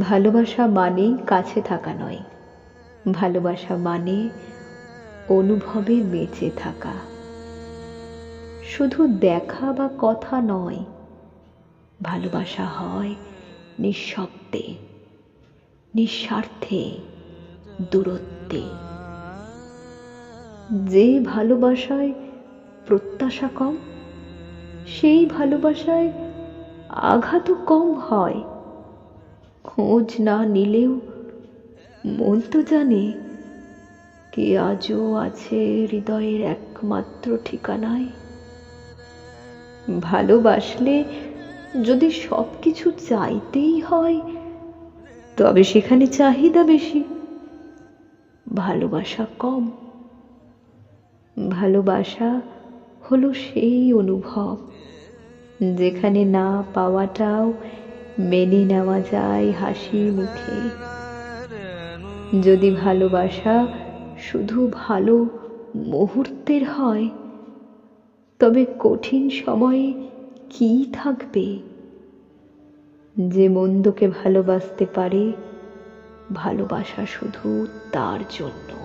ভালোবাসা মানে কাছে থাকা নয়। ভালোবাসা মানে অনুভবে বেঁচে থাকা। শুধু দেখা বা কথা নয়, ভালোবাসা হয় নিঃশব্দে, নিঃস্বার্থে, দূরত্বে। যে ভালোবাসায় প্রত্যাশা কম, সেই ভালোবাসায় আঘাতও কম হয়। খোঁজ না নিলেও মন তো জানে কে আজও আছে হৃদয়ের একমাত্র ঠিকানায়। ভালোবাসলে যদি সব কিছু চাইতেই হয়, তবে সেখানে চাহিদা বেশি, ভালোবাসা কম। ভালোবাসা হলো সেই অনুভব, যেখানে না পাওয়াটাও মেনে নেওয়া যায়, হাসি মুখে। যদি ভালোবাসা শুধু ভালো মুহূর্তের হয়, তবে কঠিন সময়ে কি থাকবে? যে মন্দকে ভালোবাসতে পারে, ভালোবাসা শুধু তার জন্য।